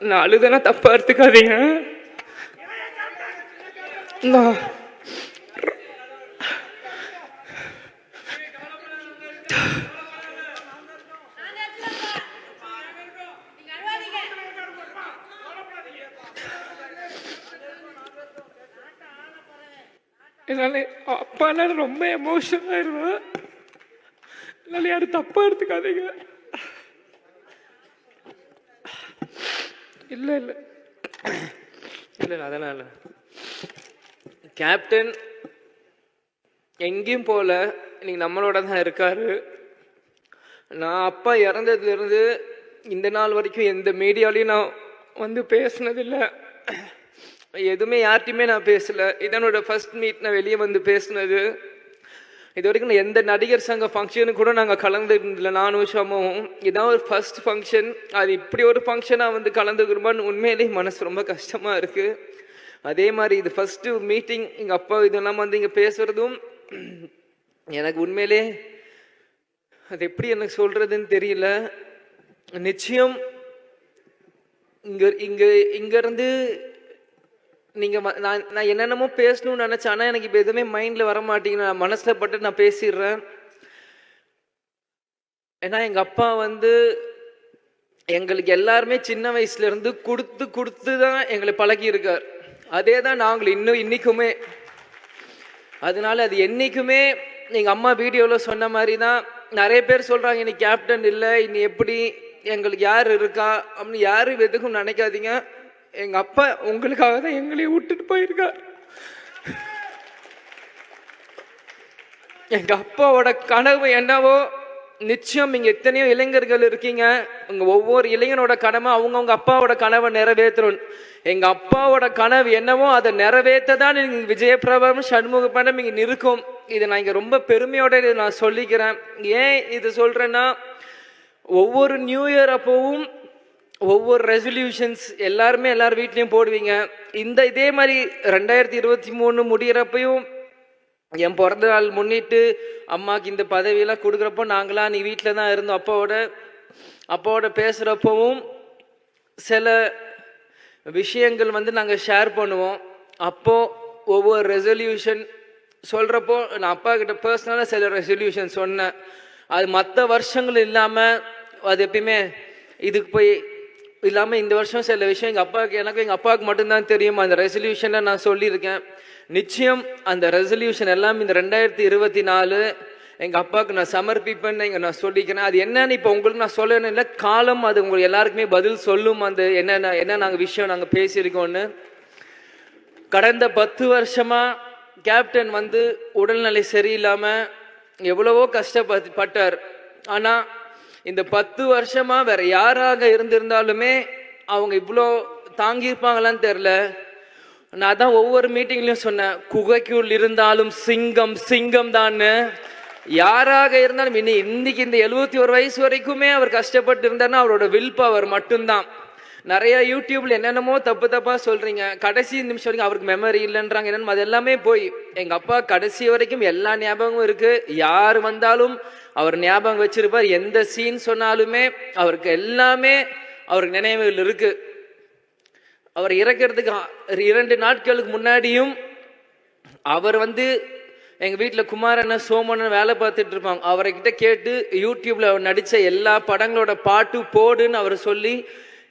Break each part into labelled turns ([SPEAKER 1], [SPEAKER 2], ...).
[SPEAKER 1] நான் அழுதனா தப்பா எடுத்துக்காதீங்க. நான் என்னால அப்பானா ரொம்ப எமோஷனல் ஆயிடுவேன் என்னால யாரும் தப்பா எடுத்துக்காதீங்க. இல்லை இல்லை. இல்லை இல்லை அதெல்லாம் இல்ல. கேப்டன் எங்கேயும் போல இன்னைக்கு நம்மளோட தான் இருக்காரு. நான் அப்பா இறந்ததுலேருந்து இந்த நாள் வரைக்கும் எந்த மீடியாலையும் நான் வந்து பேசினதில்லை. எதுவுமே யார்ட்டையுமே நான் பேசல. இதனோட ஃபர்ஸ்ட் மீட் நான் வெளியே வந்து பேசினது. இது வரைக்கும் எந்த நடிகர் சங்க ஃபங்க்ஷனுக்கு கூட நாங்கள் கலந்துருந்தில்லை நானும் ஷமும் இதான் ஒரு ஃபர்ஸ்ட் ஃபங்க்ஷன் அது இப்படி ஒரு ஃபங்க்ஷனாக வந்து கலந்துக்கிறோமான்னு உண்மையிலேயே மனசு ரொம்ப கஷ்டமாக இருக்குது அதே மாதிரி இது ஃபஸ்ட்டு மீட்டிங் எங்கள் அப்பா இதெல்லாம் வந்து இங்கே பேசுகிறதும் எனக்கு உண்மையிலே அது எப்படி எனக்கு சொல்கிறதுன்னு தெரியல. நிச்சயம் இங்கே இங்கே இங்கேருந்து நீங்கள் நான் நான் என்னென்னமோ பேசணும்னு நினச்சேன். ஆனால் எனக்கு இப்போ எதுவுமே மைண்டில் வர மாட்டேங்குது. நான் மனசில் பட்டு நான் பேசிடுறேன். ஏன்னா எங்கள் அப்பா வந்து எங்களுக்கு எல்லாருமே சின்ன வயசுலேருந்து கொடுத்து கொடுத்து தான் எங்களை பழகியிருக்கார். அதே தான் நாங்கள் இன்னும் இன்றைக்குமே அதனால அது என்றைக்குமே எங்கள் அம்மா வீடியோவில் சொன்ன மாதிரி தான் நிறைய பேர் சொல்கிறாங்க இன்னைக்கு கேப்டன் இல்லை. இனி எப்படி எங்களுக்கு யார் இருக்கா? அப்படின்னு யாரும் எதுக்கும் நினைக்காதீங்க. எங்க அப்பா உங்களுக்காக தான் எங்களையும் விட்டுட்டு போயிருக்கார். எங்க அப்பாவோட கனவு என்னவோ நிச்சயம் நீங்கள் எத்தனையோ இளைஞர்கள் இருக்கீங்க. உங்க ஒவ்வொரு இளைஞனோட கடமை அவங்கவுங்க அப்பாவோட கனவை நிறைவேற்றணும். எங்க அப்பாவோட கனவு என்னவோ அதை நிறைவேற்ற தான் நீங்க விஜயபிரபம் சண்முக படம் இங்க நிற்கும். இதை நான் இங்க ரொம்ப பெருமையோட இதை நான் சொல்லிக்கிறேன். ஏன் இது சொல்றேன்னா ஒவ்வொரு நியூ இயர் அப்போவும் ஒவ்வொரு ரெசல்யூஷன்ஸ் எல்லாருமே எல்லார் வீட்லேயும் போடுவீங்க. இந்த இதே மாதிரி ரெண்டாயிரத்தி இருபத்தி மூணு முடியிறப்பையும் என் பிறந்த நாள் முன்னிட்டு அம்மாவுக்கு இந்த பதவியெல்லாம் கொடுக்குறப்போ நாங்களாம் நீ வீட்டில் தான் இருந்தோம். அப்பாவோட அப்பாவோட பேசுகிறப்பவும் சில விஷயங்கள் வந்து நாங்கள் ஷேர் பண்ணுவோம். அப்போ ஒவ்வொரு ரெசல்யூஷன் சொல்கிறப்போ நான் அப்பா கிட்ட பர்சனலாக சில ரெசல்யூஷன் சொன்னேன். அது மற்ற வருஷங்கள் இல்லாமல் அது எப்பயுமே இதுக்கு போய் இல்லாமல் இந்த வருஷம் சில விஷயம் எங்கள் அப்பாவுக்கு எனக்கு எங்கள் அப்பாவுக்கு மட்டும்தான் தெரியும். அந்த ரெசல்யூஷனை நான் சொல்லியிருக்கேன். நிச்சயம் அந்த ரெசல்யூஷன் எல்லாம் இந்த ரெண்டாயிரத்தி இருபத்தி நாலு எங்கள் அப்பாவுக்கு நான் சமர்ப்பிப்பேன்னு இங்கே நான் சொல்லிக்கிறேன். அது என்னன்னு இப்போ உங்களுக்கு நான் சொல்லணும் இல்லை காலம் அது உங்களுக்கு எல்லாருக்குமே பதில் சொல்லும் அந்த என்னென்ன என்ன நாங்கள் விஷயம் நாங்கள் பேசியிருக்கோன்னு கடந்த பத்து வருஷமாக கேப்டன் வந்து உடல்நிலை சரியில்லாமல் எவ்வளவோ கஷ்டப்பட்டார் ஆனால் இந்த பத்து வருஷமா வேற யாராக இருந்திருந்தாலுமே அவங்க இவ்வளோ தாங்கியிருப்பாங்களான்னு தெரில நான் தான் ஒவ்வொரு மீட்டிங்லையும் சொன்னேன் குகைக்குள் இருந்தாலும் சிங்கம் சிங்கம் தான்னு யாராக இருந்தாலும் இன்னி இன்னைக்கு இந்த எழுபத்தி ஒரு வயசு வரைக்குமே அவர் கஷ்டப்பட்டு இருந்தாருன்னா அவரோட வில் பவர் மட்டும்தான். நிறைய யூடியூப்ல என்னென்னமோ தப்பு தப்பா சொல்றீங்க. கடைசி நிமிஷம் வரைக்கும் அவருக்கு மெமரி இல்லைன்றாங்க. என்னன்னு அது எல்லாமே போய் எங்க அப்பா கடைசி வரைக்கும் எல்லா ஞாபகமும் இருக்கு. யார் வந்தாலும் அவர் ஞாபகம் வச்சிருப்பார். எந்த சீன் சொன்னாலுமே அவருக்கு எல்லாமே அவருக்கு நினைவுகள் இருக்கு. அவர் இறக்கிறதுக்கு இரண்டு நாட்களுக்கு முன்னாடியும் அவர் வந்து எங்க வீட்டில் குமாரண்ண சோமண்ணன் வேலை பார்த்துட்டு இருப்பாங்க. அவரை கிட்ட கேட்டு யூடியூப்ல அவர் நடிச்ச எல்லா படங்களோட பாட்டு போடுன்னு அவர் சொல்லி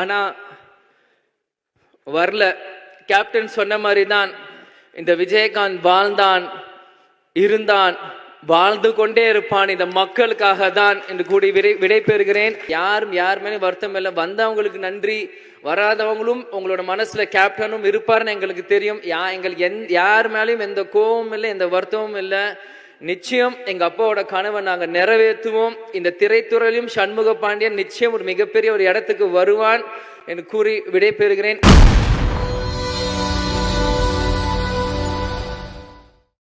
[SPEAKER 1] ஆனால் வரல. கேப்டன் சொன்ன மாதிரி தான் இந்த விஜயகாந்த் வாழ்ந்தான் இருந்தான் வாழ்ந்து கொண்டே இருப்பான் இந்த மக்களுக்காக தான் என்று கூடி விடை விடைபெறுகிறேன் யாரும் யார் மேலே வருத்தம் இல்லை. வந்தவங்களுக்கு நன்றி. வராதவங்களும் உங்களோட மனசுல கேப்டனும் இருப்பாருன்னு எங்களுக்கு தெரியும். யா எங்களுக்கு எந் யார் மேலேயும் எந்த கோபமும் இல்லை எந்த வருத்தமும் இல்லை. நிச்சயம் எங்க அப்பாவோட கனவை நாங்க நிறைவேற்றுவோம். இந்த திரைத்துறையிலும் சண்முக பாண்டியன் நிச்சயம் ஒரு மிகப்பெரிய ஒரு இடத்துக்கு வருவான் என்று கூறி விடைபெறுகிறேன்.